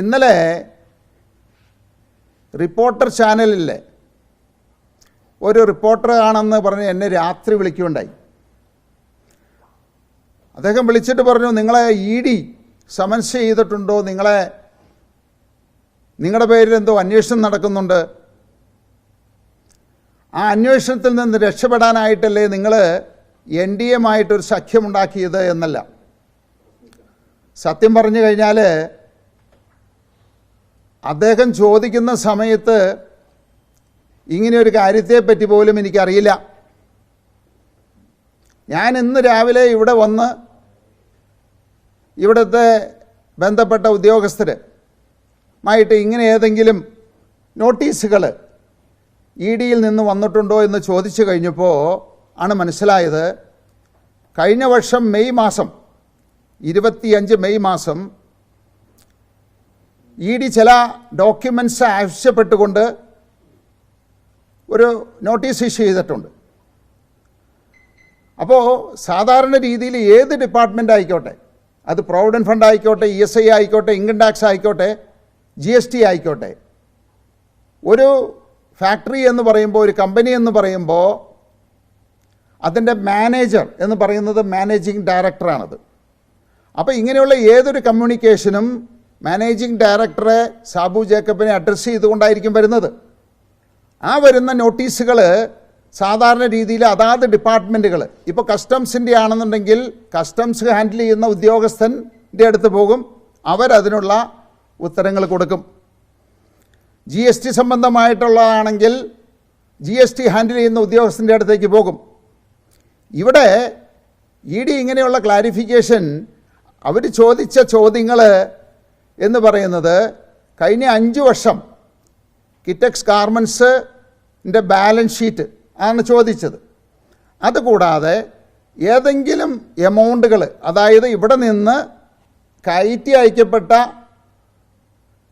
ഇന്നലെ റിപ്പോർട്ടർ ചാനലിലെ ഒരു റിപ്പോർട്ടർ ആണെന്ന് പറഞ്ഞ് എന്നെ രാത്രി വിളിക്കുകയുണ്ടായി. അദ്ദേഹം വിളിച്ചിട്ട് പറഞ്ഞു നിങ്ങളെ ഇ ഡി സമൻസ് ചെയ്തിട്ടുണ്ടോ? നിങ്ങളെ നിങ്ങളുടെ പേരിൽ എന്തോ അന്വേഷണം നടക്കുന്നുണ്ട്. ആ അന്വേഷണത്തിൽ നിന്ന് രക്ഷപ്പെടാനായിട്ടല്ലേ നിങ്ങൾ എൻ ഡി എമായിട്ടൊരു സഖ്യമുണ്ടാക്കിയത് എന്നല്ല. സത്യം പറഞ്ഞു കഴിഞ്ഞാൽ അദ്ദേഹം ചോദിക്കുന്ന സമയത്ത് ഇങ്ങനെ ഒരു കാര്യത്തെപ്പറ്റി പോലും എനിക്കറിയില്ല. ഞാൻ ഇന്ന് രാവിലെ ഇവിടെ വന്ന് ഇവിടുത്തെ ബന്ധപ്പെട്ട ഉദ്യോഗസ്ഥരുമായിട്ട് ഇങ്ങനെ ഏതെങ്കിലും നോട്ടീസുകൾ ഇ ഡിയിൽ നിന്ന് വന്നിട്ടുണ്ടോ എന്ന് ചോദിച്ചു കഴിഞ്ഞപ്പോൾ ആണ് മനസ്സിലായത്. കഴിഞ്ഞ വർഷം മെയ് മാസം ഇരുപത്തിയഞ്ച് മെയ് മാസം ഇ ഡി ചില ഡോക്യുമെന്റ്സ് ആവശ്യപ്പെട്ടുകൊണ്ട് ഒരു നോട്ടീസ് ഇഷ്യൂ ചെയ്തിട്ടുണ്ട്. അപ്പോൾ സാധാരണ രീതിയിൽ ഏത് ഡിപ്പാർട്ട്മെന്റ് ആയിക്കോട്ടെ അത് പ്രൊവിഡന്റ് ഫണ്ട് ആയിക്കോട്ടെ ഇ എസ് ഐ ആയിക്കോട്ടെ ഇൻകം ടാക്സ് ആയിക്കോട്ടെ ജി എസ് ടി ആയിക്കോട്ടെ ഒരു ഫാക്ടറി എന്ന് പറയുമ്പോൾ ഒരു കമ്പനി എന്ന് പറയുമ്പോൾ അതിന്റെ മാനേജർ എന്ന് പറയുന്നത് മാനേജിങ് ഡയറക്ടറാണത്. അപ്പോൾ ഇങ്ങനെയുള്ള ഏതൊരു കമ്മ്യൂണിക്കേഷനും മാനേജിംഗ് ഡയറക്ടറെ സാബു ജേക്കബിനെ അഡ്രസ്സ് ചെയ്തുകൊണ്ടായിരിക്കും വരുന്നത്. ആ വരുന്ന നോട്ടീസുകൾ സാധാരണ രീതിയിൽ അതാത് ഡിപ്പാർട്ട്മെന്റുകൾ ഇപ്പോൾ കസ്റ്റംസിന്റെ ആണെന്നുണ്ടെങ്കിൽ കസ്റ്റംസ് ഹാൻഡിൽ ചെയ്യുന്ന ഉദ്യോഗസ്ഥന്റെ അടുത്ത് പോകും. അവരതിനുള്ള ഉത്തരങ്ങൾ കൊടുക്കും. ജി എസ് ടി സംബന്ധമായിട്ടുള്ളതാണെങ്കിൽ ജി എസ് ടി ഹാൻഡിൽ ചെയ്യുന്ന ഉദ്യോഗസ്ഥന്റെ അടുത്തേക്ക് പോകും. ഇവിടെ ഇ ഡി ഇങ്ങനെയുള്ള ക്ലാരിഫിക്കേഷൻ അവർ ചോദിച്ച ചോദ്യങ്ങൾ എന്ന് പറയുന്നത് കഴിഞ്ഞ അഞ്ച് വർഷം കിറ്റക്സ് ഗാർമെൻസിന്റെ ബാലൻസ് ഷീറ്റ് ആണ് ചോദിച്ചത്. അതുകൂടാതെ ഏതെങ്കിലും എമൗണ്ടുകൾ അതായത് ഇവിടെ നിന്ന് കയറ്റി അയക്കപ്പെട്ട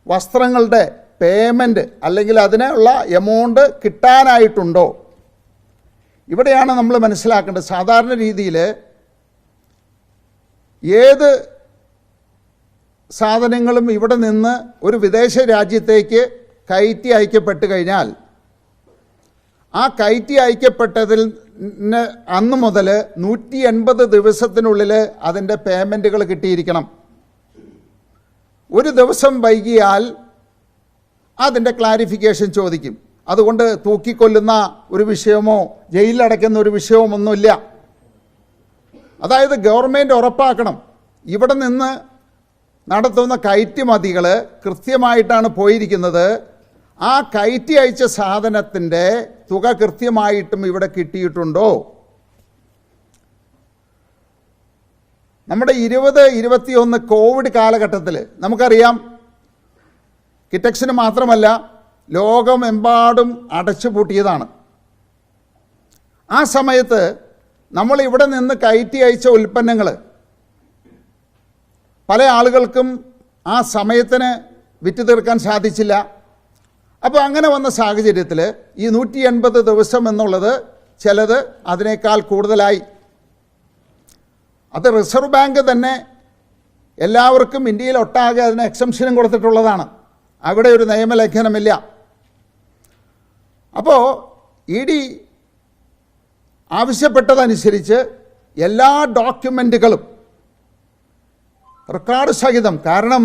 വസ്ത്രങ്ങളുടെ പേയ്മെന്റ് അല്ലെങ്കിൽ അതിനുള്ള എമൗണ്ട് കിട്ടാനായിട്ടുണ്ടോ? ഇവിടെയാണ് നമ്മൾ മനസ്സിലാക്കേണ്ടത്. സാധാരണ രീതിയിൽ ഏത് സാധനങ്ങളും ഇവിടെ നിന്ന് ഒരു വിദേശ രാജ്യത്തേക്ക് കയറ്റി അയക്കപ്പെട്ട് കഴിഞ്ഞാൽ ആ കയറ്റി അയക്കപ്പെട്ടതിൽ അന്ന് മുതൽ നൂറ്റി എൺപത് ദിവസത്തിനുള്ളിൽ അതിന്റെ പേയ്മെന്റുകൾ കിട്ടിയിരിക്കണം. ഒരു ദിവസം വൈകിയാൽ അതിന്റെ ക്ലാരിഫിക്കേഷൻ ചോദിക്കും. അതുകൊണ്ട് തൂക്കിക്കൊല്ലുന്ന ഒരു വിഷയമോ ജയിലിലടയ്ക്കുന്ന ഒരു വിഷയമോ ഒന്നുമില്ല. അതായത് ഗവൺമെന്റ് ഉറപ്പാക്കണം. ഇവിടെ നിന്ന് നടത്തുന്ന കയറ്റുമതികൾ കൃത്യമായിട്ടാണ് പോയിരിക്കുന്നത്. ആ കയറ്റി അയച്ച സാധനത്തിന്റെ തുക കൃത്യമായിട്ടും ഇവിടെ കിട്ടിയിട്ടുണ്ടോ? നമ്മുടെ ഇരുപത് ഇരുപത്തിയൊന്ന് കോവിഡ് കാലഘട്ടത്തിൽ നമുക്കറിയാം കിറ്റക്സിന് മാത്രമല്ല ലോകമെമ്പാടും അടച്ചുപൂട്ടിയതാണ്. ആ സമയത്ത് നമ്മൾ ഇവിടെ നിന്ന് കയറ്റി അയച്ച ഉൽപ്പന്നങ്ങൾ പല ആളുകൾക്കും ആ സമയത്തിന് വിറ്റ് തീർക്കാൻ സാധിച്ചില്ല. അപ്പോൾ അങ്ങനെ വന്ന സാഹചര്യത്തിൽ ഈ നൂറ്റി എൺപത് ദിവസം എന്നുള്ളത് ചിലത് അതിനേക്കാൾ കൂടുതലായി. അത് റിസർവ് ബാങ്ക് തന്നെ എല്ലാവർക്കും ഇന്ത്യയിൽ ഒട്ടാകെ അതിന് എക്സംഷനും കൊടുത്തിട്ടുള്ളതാണ്. അവിടെ ഒരു നിയമലംഘനമില്ല. അപ്പോൾ ഇ ഡി ആവശ്യപ്പെട്ടതനുസരിച്ച് എല്ലാ ഡോക്യുമെന്റുകളും റെക്കോർഡ് സഹിതം. കാരണം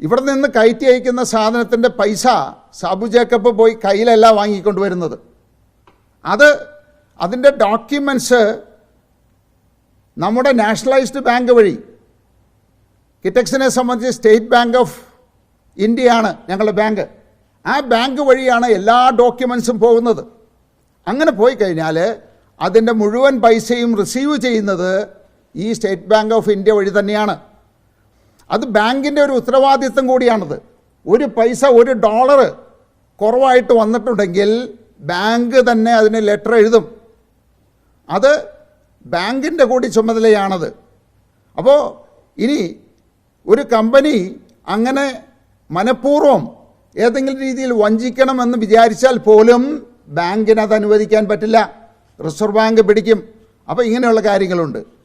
ഇവിടെ നിന്ന് കയറ്റി അയക്കുന്ന സാധനത്തിന്റെ പൈസ സാബു ജേക്കബ് പോയി കയ്യിലല്ല വാങ്ങിക്കൊണ്ടുവരുന്നത്. അത് അതിന്റെ ഡോക്യുമെന്റ്സ് നമ്മുടെ നാഷണലൈസ്ഡ് ബാങ്ക് വഴി കിറ്റക്സിനെ സംബന്ധിച്ച് സ്റ്റേറ്റ് ബാങ്ക് ഓഫ് ഇന്ത്യയാണ് ഞങ്ങളുടെ ബാങ്ക്. ആ ബാങ്ക് വഴിയാണ് എല്ലാ ഡോക്യുമെൻസും പോകുന്നത്. അങ്ങനെ പോയി കഴിഞ്ഞാൽ അതിന്റെ മുഴുവൻ പൈസയും റിസീവ് ചെയ്യുന്നത് ഈ സ്റ്റേറ്റ് ബാങ്ക് ഓഫ് ഇന്ത്യ വഴി തന്നെയാണ്. അത് ബാങ്കിന്റെ ഒരു ഉത്തരവാദിത്വം കൂടിയാണത്. ഒരു പൈസ ഒരു ഡോളർ കുറവായിട്ട് വന്നിട്ടുണ്ടെങ്കിൽ ബാങ്ക് തന്നെ അതിന് ലെറ്റർ എഴുതും. അത് ബാങ്കിന്റെ കൂടി ചുമതലയാണത്. അപ്പോൾ ഇനി ഒരു കമ്പനി അങ്ങനെ മനഃപൂർവം ഏതെങ്കിലും രീതിയിൽ വഞ്ചിക്കണമെന്ന് വിചാരിച്ചാൽ പോലും ബാങ്കിനത് അനുവദിക്കാൻ പറ്റില്ല. റിസർവ് ബാങ്ക് പിടിക്കും. അപ്പോൾ ഇങ്ങനെയുള്ള കാര്യങ്ങളുണ്ട്.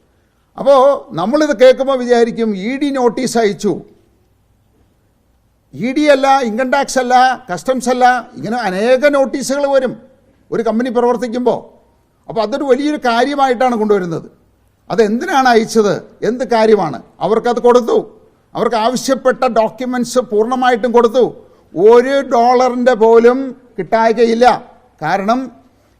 അപ്പോൾ നമ്മളിത് കേൾക്കുമ്പോൾ വിചാരിക്കും ഇ ഡി നോട്ടീസ് അയച്ചു. ഇ ഡി അല്ല ഇൻകം ടാക്സ് അല്ല കസ്റ്റംസ് അല്ല ഇങ്ങനെ അനേക നോട്ടീസുകൾ വരും ഒരു കമ്പനി പ്രവർത്തിക്കുമ്പോൾ അപ്പോൾ അതൊരു വലിയൊരു കാര്യമായിട്ടാണ് കൊണ്ടുവരുന്നത്. അതെന്തിനാണ് അയച്ചത്? എന്ത് കാര്യമാണ്? അവർക്കത് കൊടുത്തു. അവർക്ക് ആവശ്യപ്പെട്ട ഡോക്യുമെന്റ്സ് പൂർണമായിട്ടും കൊടുത്തു. ഒരു ഡോളറിന്റെ പോലും കിട്ടായികയില്ല. കാരണം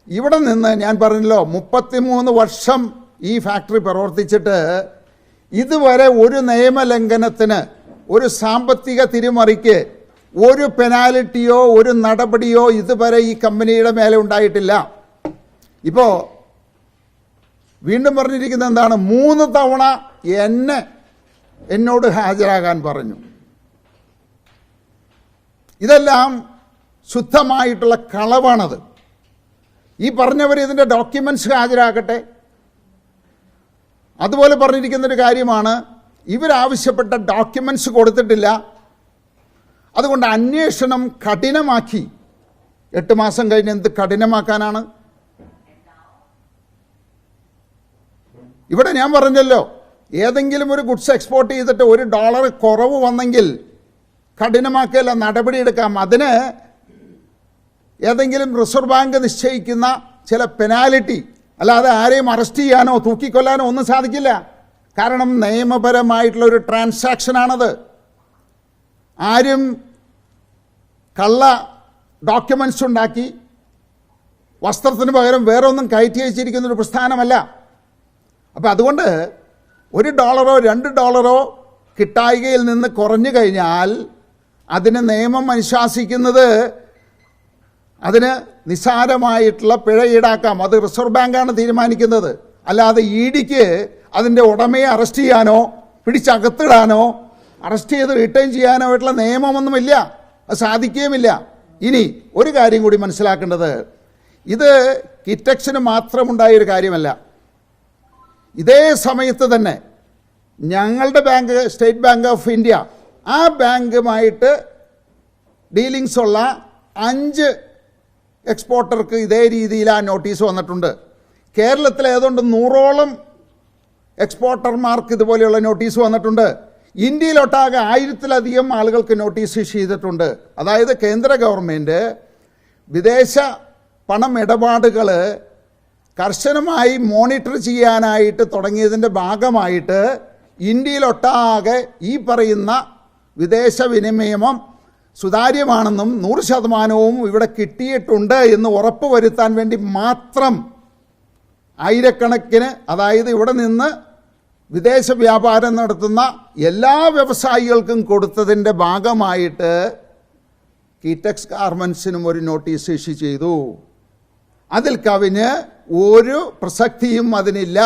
ഇവിടെ നിന്ന് ഞാൻ പറഞ്ഞല്ലോ മുപ്പത്തിമൂന്ന് വർഷം ഈ ഫാക്ടറി പ്രവർത്തിച്ചിട്ട് ഇതുവരെ ഒരു നിയമലംഘനത്തിന് ഒരു സാമ്പത്തിക തിരിമറിക്ക് ഒരു പെനാലിറ്റിയോ ഒരു നടപടിയോ ഇതുവരെ ഈ കമ്പനിയുടെ മേലെ ഉണ്ടായിട്ടില്ല. ഇപ്പോൾ വീണ്ടും പറഞ്ഞിരിക്കുന്നത് എന്താണ്? മൂന്ന് തവണ എന്നെ എന്നോട് ഹാജരാകാൻ പറഞ്ഞു. ഇതെല്ലാം ശുദ്ധമായിട്ടുള്ള കളവാണത്. ഈ പറഞ്ഞവർ ഇതിന്റെ ഡോക്യുമെന്റ്സ് ഹാജരാക്കട്ടെ. അതുപോലെ പറഞ്ഞിരിക്കുന്ന ഒരു കാര്യമാണ് ഇവരാവശ്യപ്പെട്ട ഡോക്യുമെന്റ്സ് കൊടുത്തിട്ടില്ല. അതുകൊണ്ട് അന്വേഷണം കഠിനമാക്കി. എട്ട് മാസം കഴിഞ്ഞ് എന്ത് കഠിനമാക്കാനാണ്? ഇവിടെ ഞാൻ പറഞ്ഞല്ലോ ഏതെങ്കിലും ഒരു ഗുഡ്സ് എക്സ്പോർട്ട് ചെയ്തിട്ട് ഒരു ഡോളർ കുറവ് വന്നെങ്കിൽ കഠിനമാക്കിയല്ല നടപടിയെടുക്കാം അതിന് ഏതെങ്കിലും റിസർവ് ബാങ്ക് നിശ്ചയിക്കുന്ന ചില പെനാലിറ്റി അല്ലാതെ ആരെയും അറസ്റ്റ് ചെയ്യാനോ തൂക്കിക്കൊല്ലാനോ ഒന്നും സാധിക്കില്ല. കാരണം നിയമപരമായിട്ടുള്ള ഒരു ട്രാൻസാക്ഷനാണത് ആരും കള്ള ഡോക്യുമെന്റ്സ് ഉണ്ടാക്കി വസ്ത്രത്തിന് പകരം വേറെ ഒന്നും കയറ്റി അയച്ചിരിക്കുന്ന ഒരു പ്രസ്ഥാനമല്ല. അപ്പം അതുകൊണ്ട് ഒരു ഡോളറോ രണ്ട് ഡോളറോ കിട്ടായികയിൽ നിന്ന് കുറഞ്ഞു കഴിഞ്ഞാൽ അതിന് നിയമം അനുശാസിക്കുന്നത് അതിന് നിസ്സാരമായിട്ടുള്ള പിഴ ഈടാക്കാം. അത് റിസർവ് ബാങ്കാണ് തീരുമാനിക്കുന്നത്. അല്ലാതെ ഇ ഡിക്ക് അതിന്റെ ഉടമയെ അറസ്റ്റ് ചെയ്യാനോ പിടിച്ചകത്തിടാനോ അറസ്റ്റ് ചെയ്ത് റിട്ടേൺ ചെയ്യാനോ ആയിട്ടുള്ള നിയമമൊന്നുമില്ല. അത് സാധിക്കുകയുമില്ല. ഇനി ഒരു കാര്യം കൂടി മനസ്സിലാക്കേണ്ടത്. ഇത് കിറ്റക്സിന് മാത്രമുണ്ടായ ഒരു കാര്യമല്ല. ഇതേ സമയത്ത് തന്നെ ഞങ്ങളുടെ bank State Bank of India ആ ബാങ്കുമായിട്ട് ഡീലിങ്സ് ഉള്ള അഞ്ച് എക്സ്പോർട്ടർക്ക് ഇതേ രീതിയിൽ ആ നോട്ടീസ് വന്നിട്ടുണ്ട്. കേരളത്തിൽ ഏതുകൊണ്ട് നൂറോളം എക്സ്പോർട്ടർമാർക്ക് ഇതുപോലെയുള്ള നോട്ടീസ് വന്നിട്ടുണ്ട്. ഇന്ത്യയിലൊട്ടാകെ ആയിരത്തിലധികം ആളുകൾക്ക് നോട്ടീസ് ഇഷ്യൂ ചെയ്തിട്ടുണ്ട്. അതായത് കേന്ദ്ര ഗവൺമെന്റ് വിദേശ പണം ഇടപാടുകൾ കർശനമായി മോണിറ്റർ ചെയ്യാനായിട്ട് തുടങ്ങിയതിന്റെ ഭാഗമായിട്ട് ഇന്ത്യയിലൊട്ടാകെ ഈ പറയുന്ന വിദേശ വിനിമയം സുതാര്യമാണെന്നും നൂറ് ശതമാനവും ഇവിടെ കിട്ടിയിട്ടുണ്ട് എന്ന് ഉറപ്പ് വരുത്താൻ വേണ്ടി മാത്രം ആയിരക്കണക്കിന് അതായത് ഇവിടെ നിന്ന് വിദേശ വ്യാപാരം നടത്തുന്ന എല്ലാ വ്യവസായികൾക്കും കൊടുത്തതിന്റെ ഭാഗമായിട്ട് കീറ്റക്സ് ഗാർമെൻസിനും ഒരു നോട്ടീസ് ഇഷ്യൂ ചെയ്തു. അതിൽ കവിഞ്ഞ് ഒരു പ്രസക്തിയും അതിനില്ല.